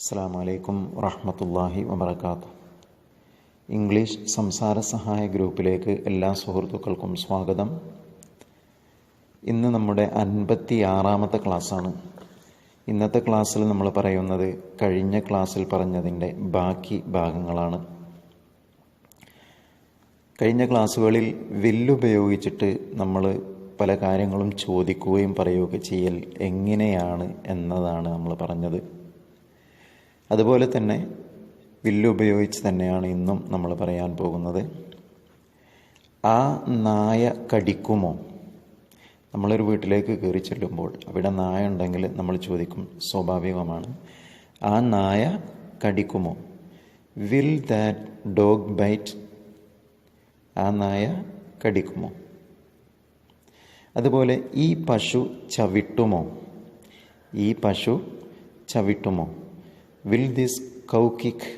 അസ്സാം വലൈക്കും വറഹമത്തല്ലാഹി വബർക്കാത്തു ഇംഗ്ലീഷ് സംസാര സഹായ ഗ്രൂപ്പിലേക്ക് എല്ലാ സുഹൃത്തുക്കൾക്കും സ്വാഗതം. ഇന്ന് നമ്മുടെ അൻപത്തി ആറാമത്തെ ക്ലാസ്സാണ്. ഇന്നത്തെ ക്ലാസ്സിൽ നമ്മൾ പറയുന്നത് കഴിഞ്ഞ ക്ലാസ്സിൽ പറഞ്ഞതിന്റെ ബാക്കി ഭാഗങ്ങളാണ്. കഴിഞ്ഞ ക്ലാസ്സുകളിൽ വില്ലുപയോഗിച്ചിട്ട് നമ്മൾ പല കാര്യങ്ങളും ചോദിക്കുകയും പറയുകയൊക്കെ ചെയ്യൽ എങ്ങനെയാണ് എന്നതാണ് നമ്മൾ പറഞ്ഞത്. അതുപോലെ തന്നെ വില്ലുപയോഗിച്ച് തന്നെയാണ് ഇന്നും നമ്മൾ പറയാൻ പോകുന്നത്. ആ നായ കടിക്കുമോ? നമ്മളൊരു വീട്ടിലേക്ക് കയറി ചെല്ലുമ്പോൾ അവിടെ നായ ഉണ്ടെങ്കിൽ നമ്മൾ ചോദിക്കും സ്വാഭാവികമാണ്. ആ നായ കടിക്കുമോ? വിൽ ദാറ്റ് ഡോഗ് ബൈറ്റ് ആ നായ കടിക്കുമോ? അതുപോലെ ഈ പശു ചവിട്ടുമോ? ഈ പശു ചവിട്ടുമോ? വിൽ ദിസ് കൗ കിക്ക്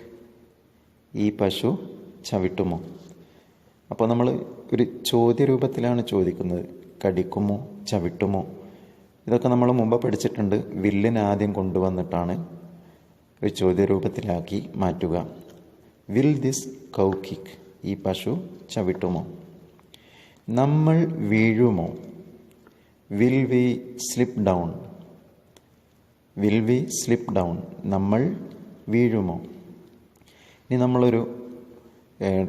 ഈ പശു ചവിട്ടുമോ? അപ്പോൾ നമ്മൾ ഒരു ചോദ്യരൂപത്തിലാണ് ചോദിക്കുന്നത്. കടിക്കുമോ? ചവിട്ടുമോ? ഇതൊക്കെ നമ്മൾ മുമ്പ് പഠിച്ചിട്ടുണ്ട്. വില്ലിന് ആദ്യം കൊണ്ടുവന്നിട്ടാണ് ഒരു ചോദ്യരൂപത്തിലാക്കി മാറ്റുക. വിൽ ദിസ് കൗ കിക്ക് ഈ പശു ചവിട്ടുമോ? നമ്മൾ വീഴുമോ? Will we slip down will we slip down നമ്മൾ വീഴുമോ? ഇനി നമ്മളൊരു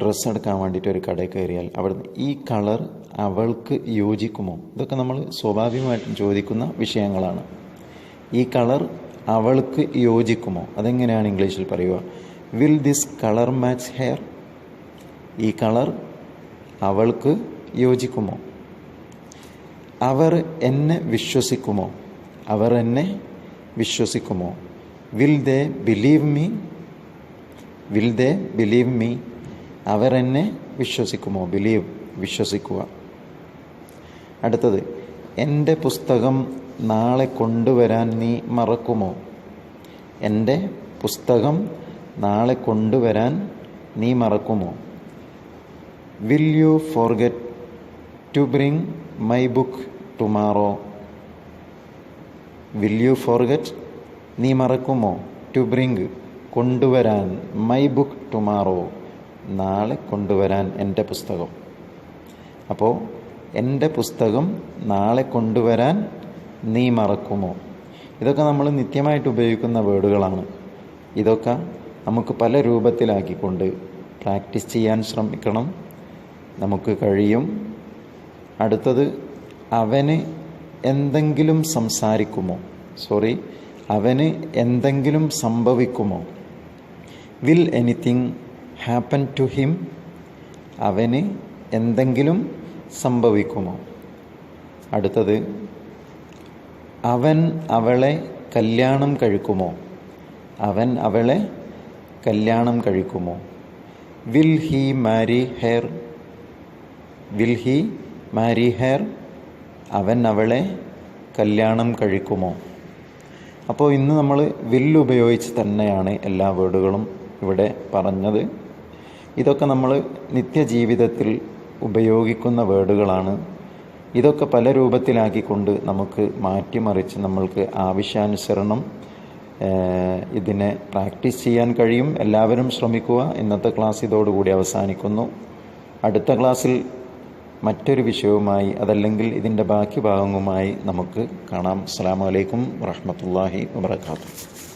ഡ്രസ്സ് എടുക്കാൻ വേണ്ടിയിട്ട് ഒരു കടയിൽ കയറിയാൽ അവിടുന്ന് ഈ കളർ അവൾക്ക് യോജിക്കുമോ? ഇതൊക്കെ നമ്മൾ സ്വാഭാവികമായിട്ടും ചോദിക്കുന്ന വിഷയങ്ങളാണ്. ഈ കളർ അവൾക്ക് യോജിക്കുമോ? അതെങ്ങനെയാണ് ഇംഗ്ലീഷിൽ പറയുക? Will this colour match her ഈ കളർ അവൾക്ക് യോജിക്കുമോ? അവർ എന്നെ വിശ്വസിക്കുമോ? അവർ എന്നെ വിശ്വസിക്കുമോ? Will they believe me will they believe me അവർ എന്നെ വിശ്വസിക്കുമോ? ബിലീവ് വിശ്വസിക്കുക. അടുത്തത് എന്റെ പുസ്തകം നാളെ കൊണ്ടുവരാൻ നീ മറക്കുമോ? എന്റെ പുസ്തകം നാളെ കൊണ്ടുവരാൻ നീ മറക്കുമോ? Will you forget to bring my book tomorrow will you forget നീ മറക്കുമോ? ടു ബ്രിങ് കൊണ്ടുവരാൻ. മൈ ബുക്ക് ടുമാറോ നാളെ കൊണ്ടുവരാൻ എന്റെ പുസ്തകം. അപ്പോൾ എന്റെ പുസ്തകം നാളെ കൊണ്ടുവരാൻ നീ മറക്കുമോ? ഇതൊക്കെ നമ്മൾ നിത്യമായിട്ട് ഉപയോഗിക്കുന്ന വേർഡുകളാണ്. ഇതൊക്കെ നമുക്ക് പല രൂപത്തിലാക്കിക്കൊണ്ട് പ്രാക്ടീസ് ചെയ്യാൻ ശ്രമിക്കണം. നമുക്ക് കഴിയും. അടുത്തത് അവന് എന്തെങ്കിലും സംസാരിക്കുമോ? സോറി അവന് എന്തെങ്കിലും സംഭവിക്കുമോ? Will anything happen to him അവന് എന്തെങ്കിലും സംഭവിക്കുമോ? അടുത്തത്. അവൻ അവളെ കല്യാണം കഴിക്കുമോ? അവൻ അവളെ കല്യാണം കഴിക്കുമോ? Will he marry her will he marry her അവൻ അവളെ കല്യാണം കഴിക്കുമോ? അപ്പോൾ ഇന്ന് നമ്മൾ വില്ല് ഉപയോഗിച്ച് തന്നെയാണ് എല്ലാ വേർഡുകളും ഇവിടെ പറഞ്ഞത്. ഇതൊക്കെ നമ്മൾ നിത്യജീവിതത്തിൽ ഉപയോഗിക്കുന്ന വേർഡുകളാണ്. ഇതൊക്കെ പല രൂപത്തിലാക്കിക്കൊണ്ട് നമുക്ക് മാറ്റിമറിച്ച് നമ്മൾക്ക് ആവശ്യാനുസരണം ഇതിനെ പ്രാക്ടീസ് ചെയ്യാൻ കഴിയും. എല്ലാവരും ശ്രമിക്കുക. ഇന്നത്തെ ക്ലാസ് ഇതോടുകൂടി അവസാനിക്കുന്നു. അടുത്ത ക്ലാസ്സിൽ മറ്റൊരു വിഷയവുമായി അതല്ലെങ്കിൽ ഇതിന്റെ ബാക്കി ഭാഗങ്ങളുമായി നമുക്ക് കാണാം. അസ്സാം വലൈക്കും വറഹമത്തല്ലാഹി വാത്തു